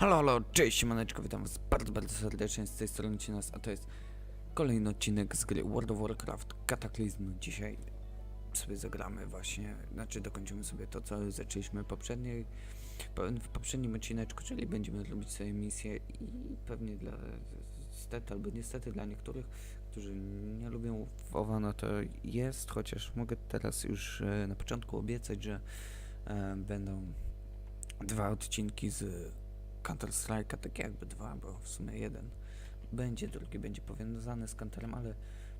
Halo, halo, cześć, siemaneczko, witam was bardzo, bardzo serdecznie z tej strony Cinas, a to jest kolejny odcinek z gry World of Warcraft Cataclysm. Dzisiaj sobie zagramy właśnie, znaczy dokończymy sobie to, co zaczęliśmy poprzedniej, po- w poprzednim odcineczku, czyli będziemy robić sobie misję i pewnie dla, stety albo niestety dla niektórych, którzy nie lubią WoWa, no to jest, chociaż mogę teraz już e, na początku obiecać, że e, będą dwa odcinki z Counter Strike'a, tak jakby dwa, bo w sumie jeden będzie, drugi będzie powiązany z Counterem, ale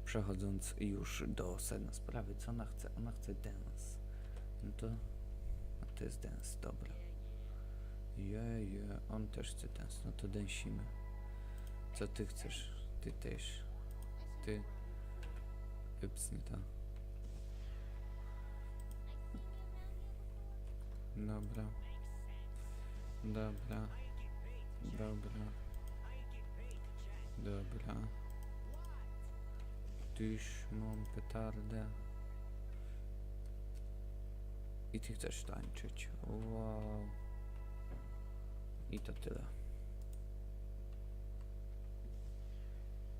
przechodząc już do sedna sprawy, co ona chce? Ona chce dance. No to, no to jest dance, dobra. Je, je, on też chce dance, no to dęsimy. Co ty chcesz? Ty też. Ty. Ups, nie to. Dobra. Dobra. Dobra. Dobra. Tyż mam petardę. I ty chcesz tańczyć. Wow. I to tyle.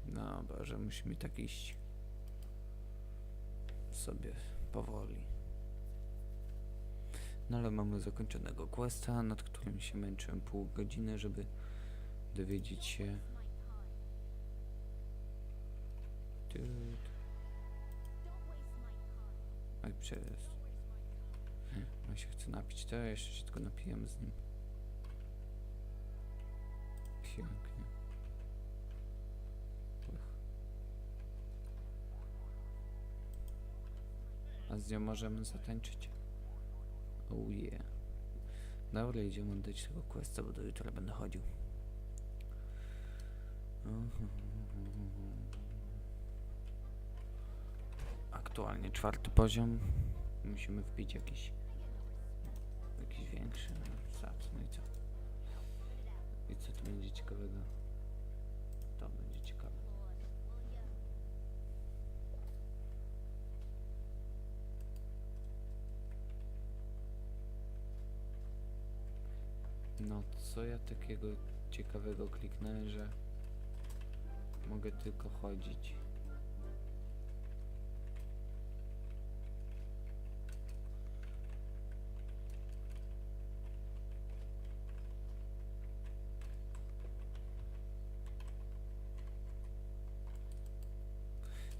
No Boże, musimy tak iść. Sobie powoli. No ale mamy zakończonego questa, nad którym się męczyłem pół godziny, żeby dowiedzieć się. Oj, przez. On się chce napić, to jeszcze się tylko napijemy z nim. Pięknie. A z nią możemy zatańczyć. Oh yeah. Dobra, idziemy oddać tego questa, bo do jutra będę chodził. Aktualnie czwarty poziom. Musimy wbić jakiś jakiś większy. Zac, no i co? I co tu będzie ciekawego? To będzie ciekawe. No co ja takiego ciekawego kliknąłem, że mogę tylko chodzić.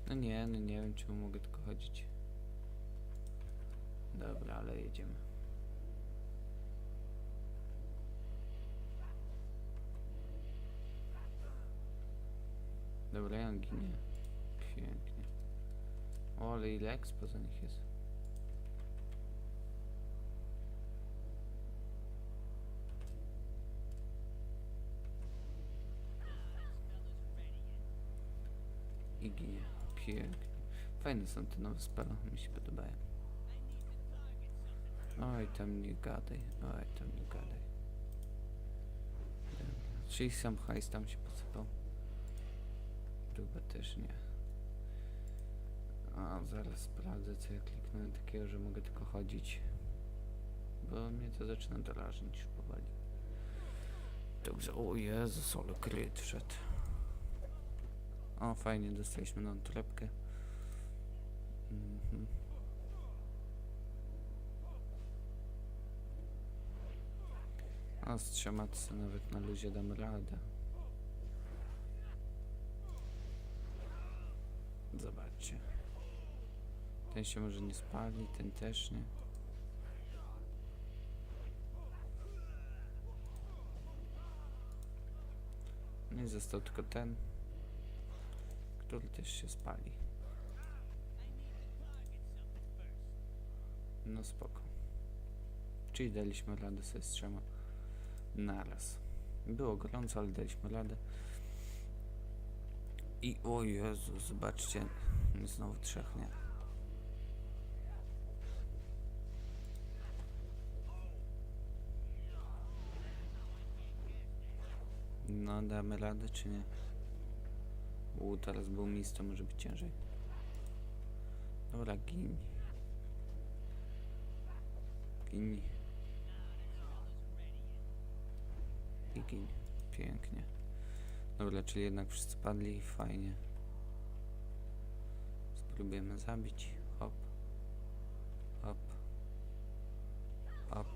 No nie, no nie wiem czemu mogę tylko chodzić. Dobra, ale jedziemy. Dobra, ja ginie. Pięknie. O, ale ile expo za nich jest. I ginie. Pięknie. Fajne są te nowe spele, mi się podobają. Oj, tam nie gadaj. Oj, tam nie gadaj. Czyli sam hajs tam się posypał. Chyba też nie. A zaraz sprawdzę co ja kliknąłem takiego, że mogę tylko chodzić. Bo mnie to zaczyna drażnić już powoli. Także, o Jezus, ale kryt wszedł. O, fajnie, dostaliśmy nową torebkę. Mhm. A z trzema nawet na luzie dam radę. Zobaczcie. Ten się może nie spali, ten też nie. No i został tylko ten, który też się spali. No spoko. Czyli daliśmy radę sobie z trzema naraz. Było gorąco, ale daliśmy radę. I o Jezu, zobaczcie, znowu trzech, nie? No, damy radę, czy nie? U, teraz był mis, to może być ciężej. Dobra, gin. Gin. I zgiń. Pięknie. Dobra, czyli jednak wszyscy padli, fajnie. Spróbujemy zabić. Hop. Hop. Hop.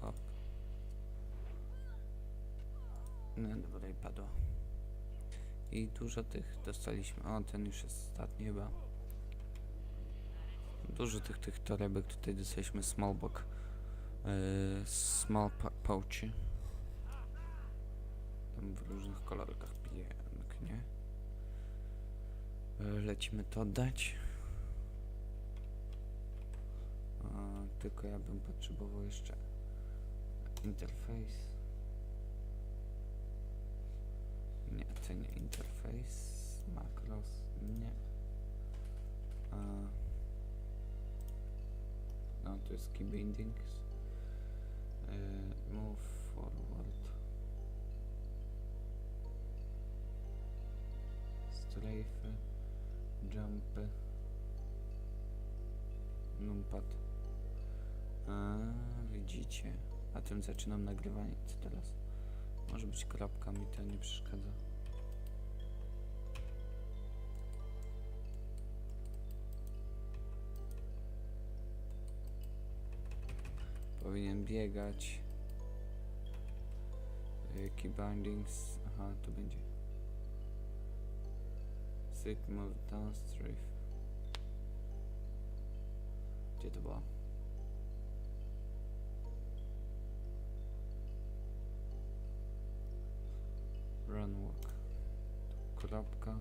Hop. No dobra, i padło. I dużo tych dostaliśmy. O, ten już jest ostatni chyba. Dużo tych, tych torebek tutaj dostaliśmy. Smallbox. Yy, small pouchy. W różnych kolorkach pięknie. Yy, lecimy to oddać. A, tylko ja bym potrzebował jeszcze interfejs. Nie, to nie interfejs. Macros, nie. A, no, to jest key Strajfy, jumpy, numpad. A, widzicie. A tym zaczynam nagrywanie. Co teraz? Może być kropka, mi to nie przeszkadza. Powinien biegać. Key bindings. Aha, tu będzie. Sick move down strafe. Gdzie to było? Run walk. Kropka.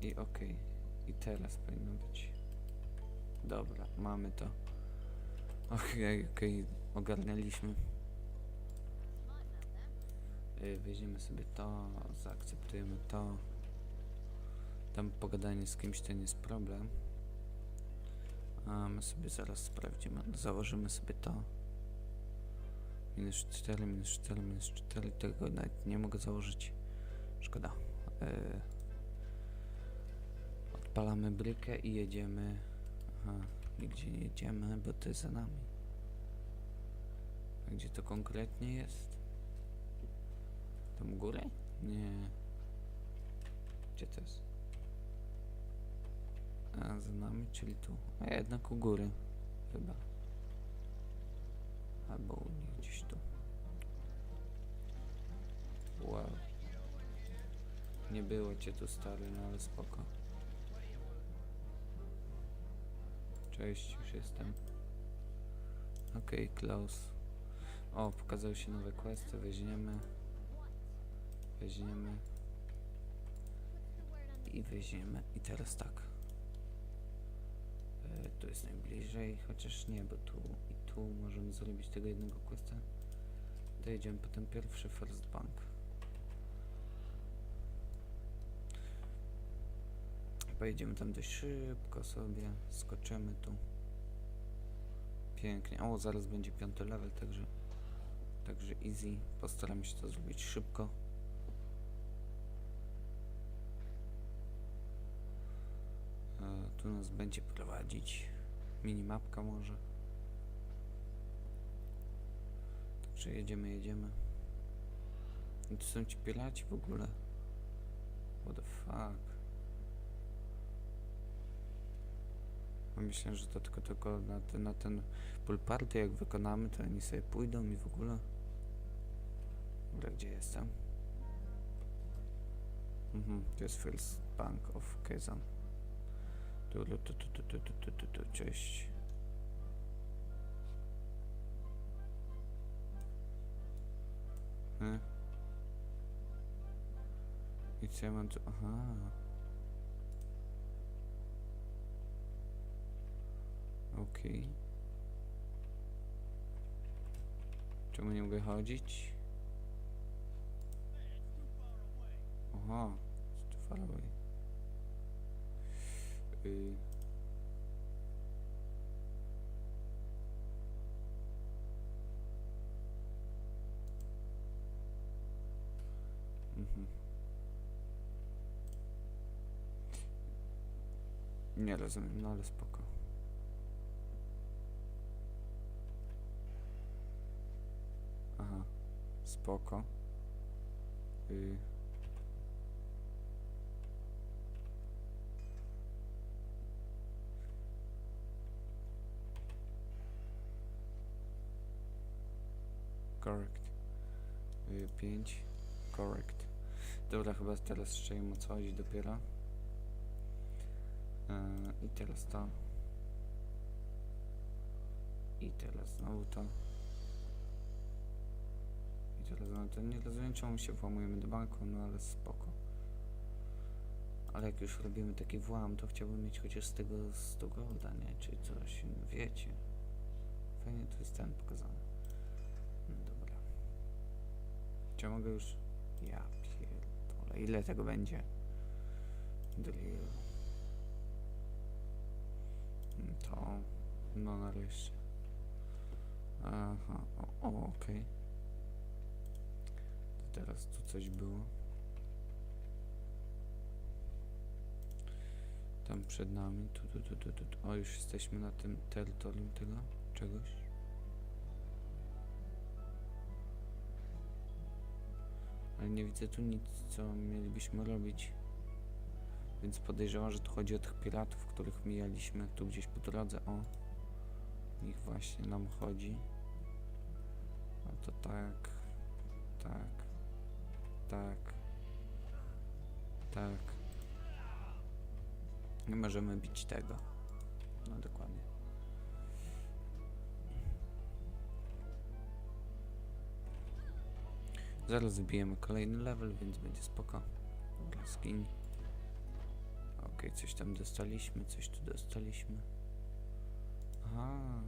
I ok. I teraz powinno być. Dobra, mamy to. Okej, okej, ogarnęliśmy. Y, Weźmiemy sobie to, zaakceptujemy to. Tam pogadanie z kimś to nie jest problem. A my sobie zaraz sprawdzimy. Założymy sobie to. Minus 4, minus 4, minus 4. Tego nawet nie mogę założyć. Szkoda. Y, Odpalamy brykę i jedziemy. Aha, nigdzie nie jedziemy, bo to jest za nami. A gdzie to konkretnie jest? Tam u góry? Nie. Gdzie to jest? A, za nami, czyli tu. A jednak u góry. Chyba. Albo u nich gdzieś tu. Wow. Nie było cię tu stary, no ale spoko. Cześć, już jestem. Okej, close. O, pokazały się nowe questy, weźmiemy. Weźmiemy. I weźmiemy. I teraz tak. Tu jest najbliżej, chociaż nie, bo tu i tu możemy zrobić tego jednego questa. Dojedziemy potem pierwszy First Bank. Pojedziemy tam dość szybko sobie, skoczymy tu. Pięknie. O, zaraz będzie piąty level, także także easy. Postaramy się to zrobić szybko. E, tu nas będzie prowadzić minimapka może. Także jedziemy, jedziemy. I tu są ci piraci w ogóle. What the fuck. Myślę, że to tylko, tylko na, ten, na ten pool party jak wykonamy, to oni sobie pójdą i w ogóle. Dobra, gdzie jestem? Mhm, to jest First Bank of Kazan. Tu, tu, tu, tu, tu, tu, tu, tu, cześć. Hmm. I co ja mam tu? Aha. Okej. Okay. Czemu nie mogę chodzić? Aha, it's too far away. Y... Nie rozumiem, no ale spoko. Spoko. Y... Correct. Y, 5. Correct. Dobra, chyba teraz im o co chodzi dopiero. Yy, I teraz to. I teraz znowu to. I teraz znowu to. Nie rozumiem czemu się włamujemy do banku, no ale spoko. Ale jak już robimy taki włam, to chciałbym mieć chociaż z tego 100 golda, nie? Czy coś, no wiecie. Fajnie to jest ten pokazany. Czy mogę już... Ja pierdolę. Ile tego będzie? Drill. To... No nareszcie. Aha, o, o okej. To teraz tu coś było. Tam przed nami, tu, tu, tu, tu, tu. O, już jesteśmy na tym terytorium tego czegoś. Ale nie widzę tu nic, co mielibyśmy robić. Więc podejrzewam, że tu chodzi o tych piratów, których mijaliśmy tu gdzieś po drodze. O, ich właśnie nam chodzi. A to tak, tak, tak, tak. Nie możemy bić tego. No dokładnie. Zaraz zbijemy kolejny level, więc będzie spoko. Skin. Okej, coś tam dostaliśmy, coś tu dostaliśmy. Aha.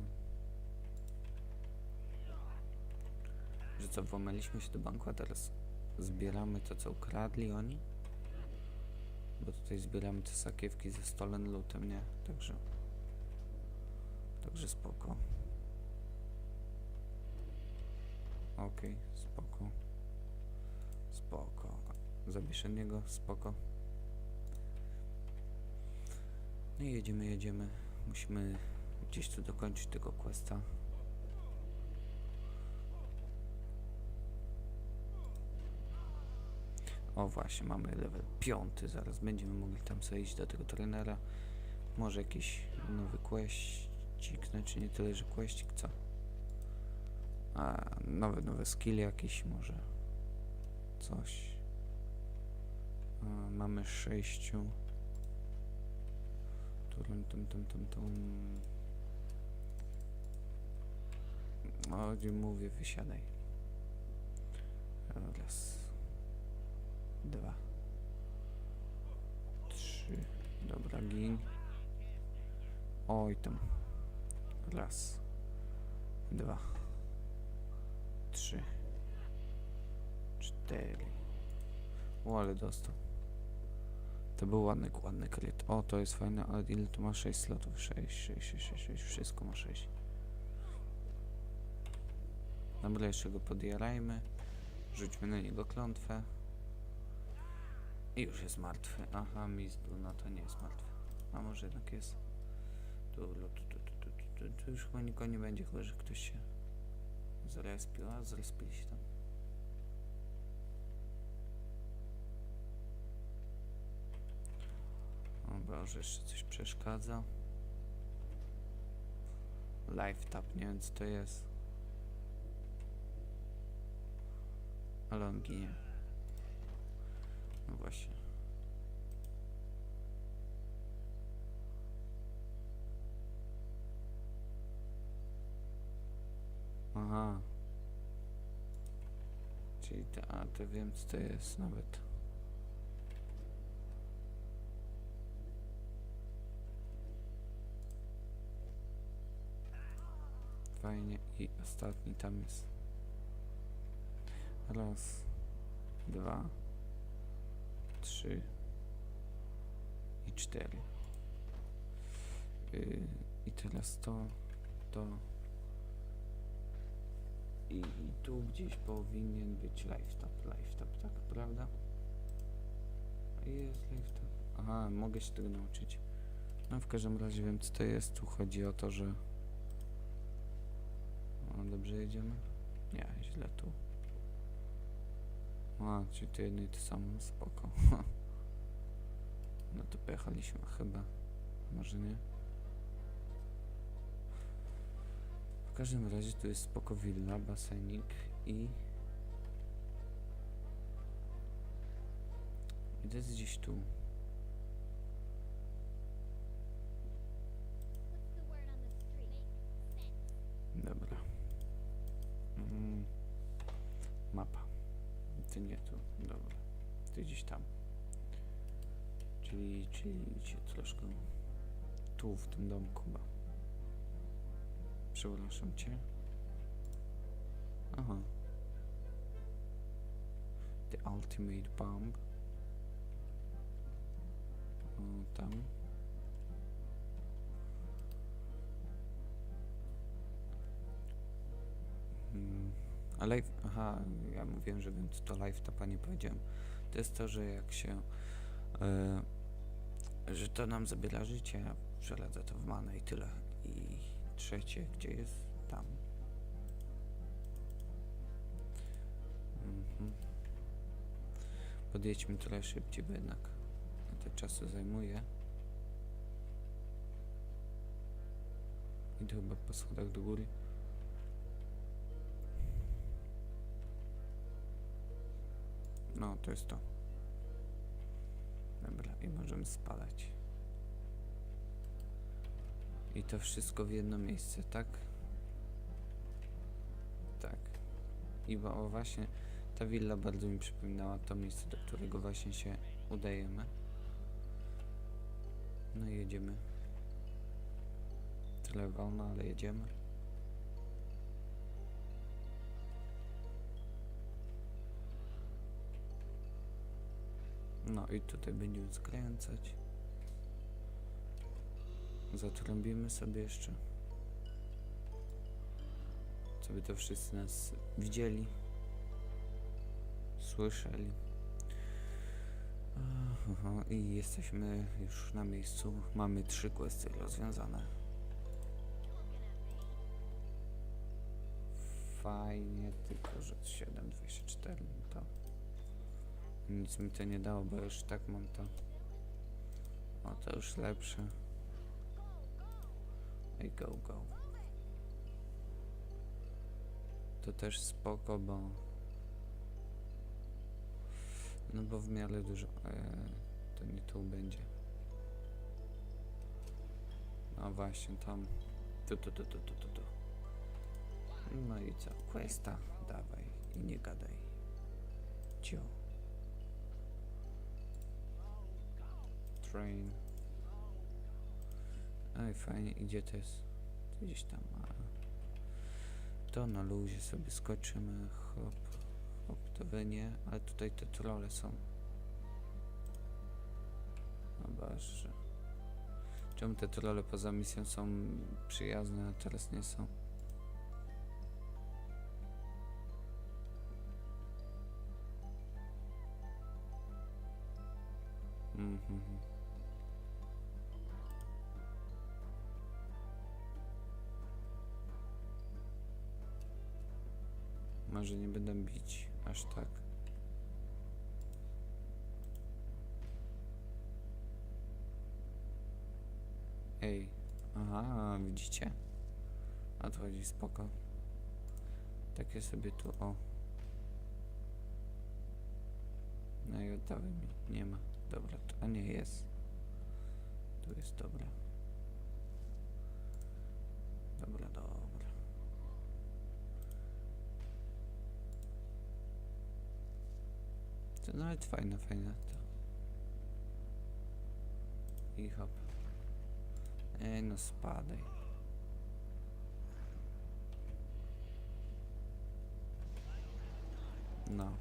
Że co, włamaliśmy się do banku, a teraz zbieramy to, co ukradli oni? Bo tutaj zbieramy te sakiewki ze stolen lootem, nie? Także... Także spoko. Okej, spoko. Spoko. Zawieszeniego, spoko. No i jedziemy, jedziemy. Musimy gdzieś tu dokończyć tego questa. O właśnie, mamy level piąty, zaraz będziemy mogli tam sobie iść do tego trenera. Może jakiś nowy questik, znaczy nie tyle, że questik, co? A, nowy, nowy skill jakiś może. Coś. Mamy sześciu. Tum, tum, tum, tum, tum. O, nie mówię, wysiadaj. Raz. Dwa. Trzy. Dobra, gin. Oj tam. Raz. Dwa. Trzy. Cztery. O, ale dostał. To był ładny, ładny kryt. O, to jest fajne, ale ile tu ma 6 slotów? 6, 6, 6, 6, 6, wszystko ma 6. Dobra, jeszcze go podjarajmy. Rzućmy na niego klątwę. I już jest martwy. Aha, Mizdul, no to nie jest martwy. A może jednak jest. Tu, tu, tu, tu, tu, tu, tu, tu już chyba nikogo nie będzie, chyba że ktoś się zrespił, a zrespili się tam. O Boże, jeszcze coś przeszkadza. Live tap, nie wiem co to jest. Ale on ginie. No właśnie. Aha. Czyli to, a to wiem co to jest nawet. Fajnie i ostatni tam jest. Raz, dwa, trzy i cztery. Yy, I teraz to, to i, i tu gdzieś powinien być live tap, live tap, tak, prawda? Jest live tap. Aha, mogę się tego nauczyć. No w każdym razie wiem co to jest. Tu chodzi o to, że... Dobrze jedziemy? Nie, źle tu. A, czyli to jedno i to samo, spoko. No to pojechaliśmy chyba. Może nie? W każdym razie tu jest spoko willa, basenik i... I to jest gdzieś tu. To nie tu. Dobra. To gdzieś tam. Czyli, czyli się troszkę tu w tym domku chyba. Przepraszam cię. Aha. The Ultimate Bomb. O, tam. A live, aha, ja mówiłem, że wiem co to live, to pani powiedziałem. To jest to, że jak się, e, że to nam zabiera życie, a przeradza to w manę i tyle. I trzecie, gdzie jest? Tam. Mhm. Podjedźmy trochę szybciej, bo jednak to czasu zajmuje. Idę chyba po schodach do góry. No, to jest to. Dobra, i możemy spadać. I to wszystko w jedno miejsce, tak? Tak. I wa- o właśnie ta willa bardzo mi przypominała to miejsce, do którego właśnie się udajemy. No i jedziemy. Tyle wolno, ale jedziemy. No i tutaj będziemy skręcać. Zatrąbimy sobie jeszcze. Żeby to wszyscy nas widzieli. Słyszeli. Aha, I jesteśmy już na miejscu. Mamy trzy questy rozwiązane. Fajnie, tylko że 7.24 to nic mi to nie dało, bo już tak mam to. O, to już lepsze. Ej, go, go. To też spoko, bo... No bo w miarę dużo... E, to nie tu będzie. No właśnie, tam. Tu, tu, tu, tu, tu, tu, tu. No i co? Questa, dawaj i nie gadaj. Cio. Train. Ej, fajnie, idzie to jest? Gdzieś tam. To na luzie sobie skoczymy, hop, hop, to wy nie, ale tutaj te trole są. Zobaczcie. Czemu te trole poza misją są przyjazne, a teraz nie są? Mhm. Może aż tak. Ej, aha, widzicie? A to chodzi spoko. Takie sobie tu, o. No i oddawaj mi. Nie ma. Dobra, to, a nie jest. Tu jest dobra. Dobra, dobra. To nawet fajne, fajne to. I hop. Ej, no spadaj. No,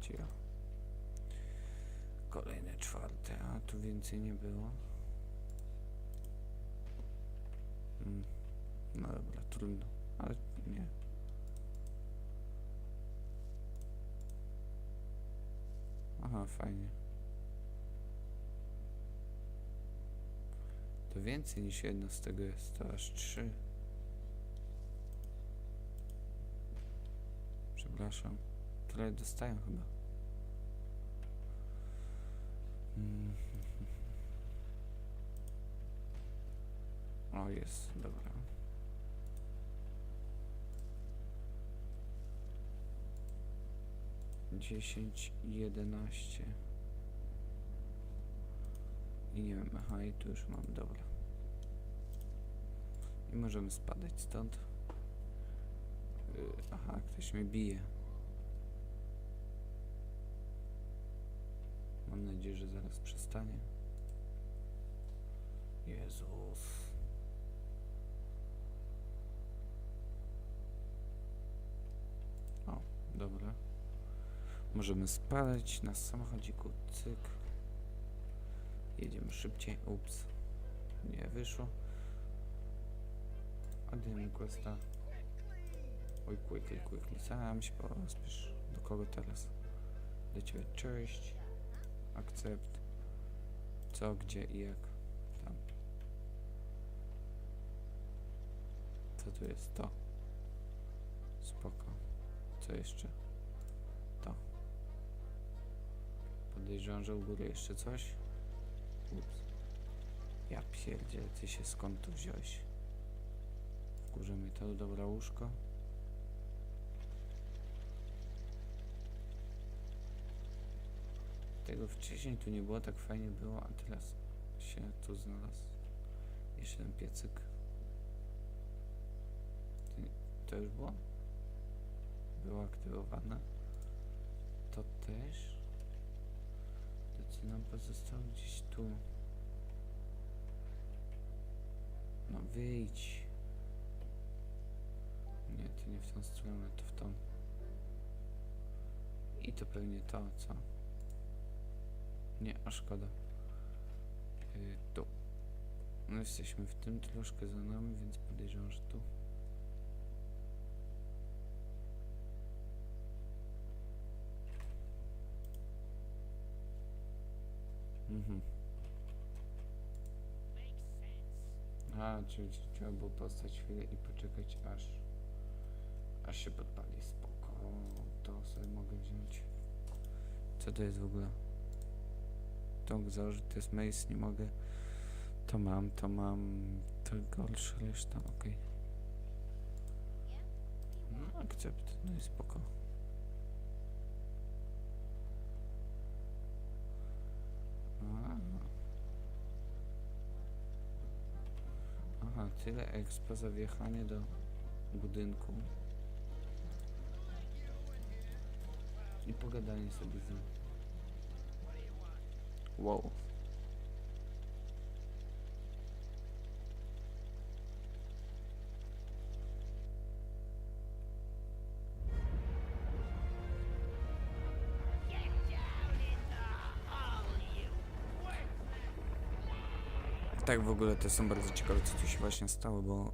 cio. Kolejne czwarte, a tu więcej nie było. Mm. No dobra, trudno, ale nie. Aha, fajnie. To więcej niż jedno z tego jest, to aż trzy. Przepraszam. Tyle dostają chyba. Mm. O, jest, dobra. Dziesięć, jedenaście. I nie wiem, aha, i tu już mam, dobra. I możemy spadać stąd. Yy, aha, ktoś mnie bije. Mam nadzieję, że zaraz przestanie. Jezus. O, dobra. Możemy spadać na samochodziku. Cyk. Jedziemy szybciej. Ups. Nie wyszło. Odjemy questa. Oj, quickly, quickly. Sam się pospiesz. Do kogo teraz? Do ciebie. Cześć. Akcept. Co, gdzie i jak. Tam. Co tu jest? To. Spoko. Co jeszcze? Podejrzewam, że u góry jeszcze coś. Ups. Ja pierdzielę, ty się skąd tu wziąłeś? Wkurzę mi to, dobra łóżko. Tego wcześniej tu nie było, tak fajnie było, a teraz się tu znalazł. Jeszcze ten piecyk. To już było? Było aktywowane. To też. Co nam pozostało gdzieś tu. No wyjdź. Nie, to nie w tą stronę, to w tą. I to pewnie to, co? Nie, a szkoda. Yy, tu. No jesteśmy w tym troszkę za nami, więc podejrzewam, że tu. Mhm. A, czyli trzeba było postać chwilę i poczekać aż aż się podpali. Spoko, to sobie mogę wziąć. Co to jest w ogóle? To założyć, to jest mace, nie mogę. To mam, to mam. To gorsze reszta, okej. No, akcept, no i spoko. Aha. Tyle expo za wjechanie do budynku. I pogadanie sobie z nim. Wow. Tak w ogóle to są bardzo ciekawe co tu się właśnie stało, bo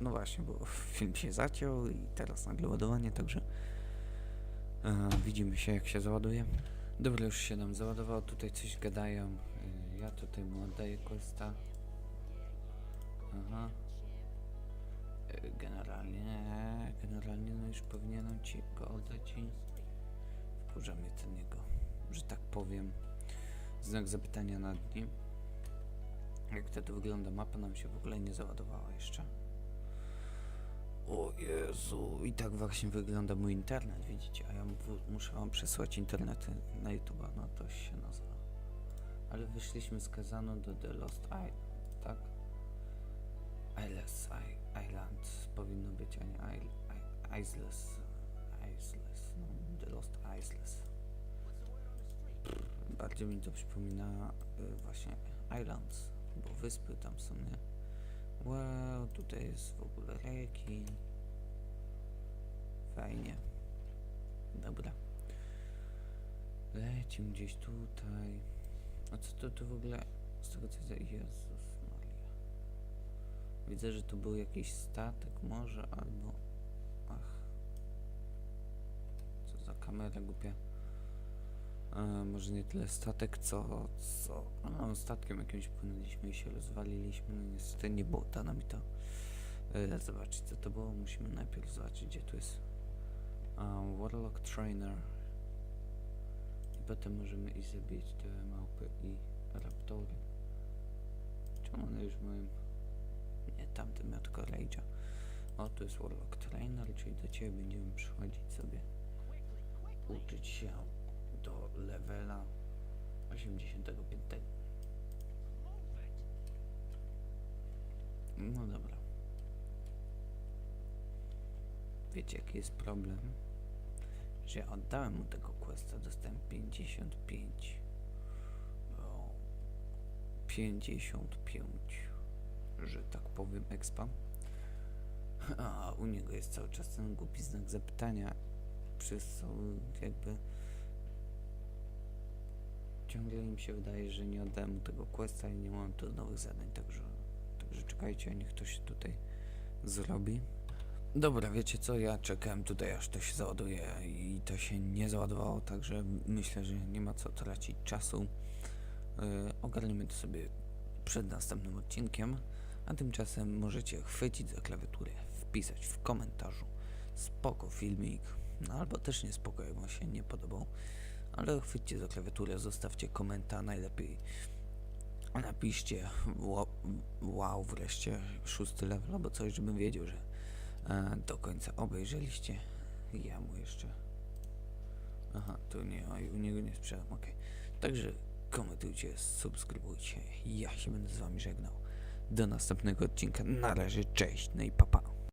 no właśnie, bo film się zaciął i teraz nagle ładowanie, także e, widzimy się jak się załaduje. Dobra, już się nam załadowało, tutaj coś gadają. y, Ja tutaj mu oddaję questa. Aha. Y, Generalnie, generalnie no już powinienem ci go oddać i wkurza mnie ten jego, że tak powiem, znak zapytania nad nim. Jak to wygląda? Mapa nam się w ogóle nie załadowała jeszcze. O Jezu, i tak właśnie wygląda mój internet, widzicie? A ja mu- muszę wam przesłać internety na YouTube'a, no to się nazywa. Ale wyszliśmy z Kazanu do The Lost Island, tak? Isles, Island powinno być, a nie Isle. Isles, no, The Lost Isles. Bardziej mi to przypomina y, właśnie Islands, bo wyspy tam są, nie? Wow, tutaj jest w ogóle rekin. Fajnie. Dobra. Lecimy gdzieś tutaj. A co to tu w ogóle? Z tego co widzę, Jezus Maria. Widzę, że tu był jakiś statek może, albo... Ach. Co za kamera głupia. Może nie tyle statek, co... co... No, statkiem jakimś płynęliśmy i się rozwaliliśmy. No niestety nie było da nam to e, zobaczyć, co to było. Musimy najpierw zobaczyć, gdzie tu jest um, Warlock Trainer. potem możemy i zabić te małpy i raptory. Czemu one już mają... Nie, tamten miał tylko Rage'a. O, tu jest Warlock Trainer, czyli do ciebie będziemy przychodzić sobie uczyć się do levela 85. No dobra. Wiecie jaki jest problem? Że oddałem mu tego questa, dostałem 55. O, 55, że tak powiem, expa. A u niego jest cały czas ten głupi znak zapytania, przez co jakby ciągle im się wydaje, że nie oddałem mu tego questa i nie mam tu nowych zadań, także, także czekajcie, niech to się tutaj zrobi. Dobra, wiecie co, ja czekałem tutaj aż to się załaduje i to się nie załadowało, także myślę, że nie ma co tracić czasu. Yy, ogarniemy to sobie przed następnym odcinkiem, a tymczasem możecie chwycić za klawiaturę, wpisać w komentarzu spoko filmik, no albo też nie spoko, jak się nie podobał, ale chwyćcie za klawiaturę, zostawcie komentarz, najlepiej napiszcie wow, wreszcie szósty level, albo coś, żebym wiedział, że e, do końca obejrzeliście. Ja mu jeszcze. Aha, to nie, u niego nie sprzedam, okej. Także komentujcie, subskrybujcie. Ja się będę z wami żegnał. Do następnego odcinka. Na razie, cześć, no i papa. Pa.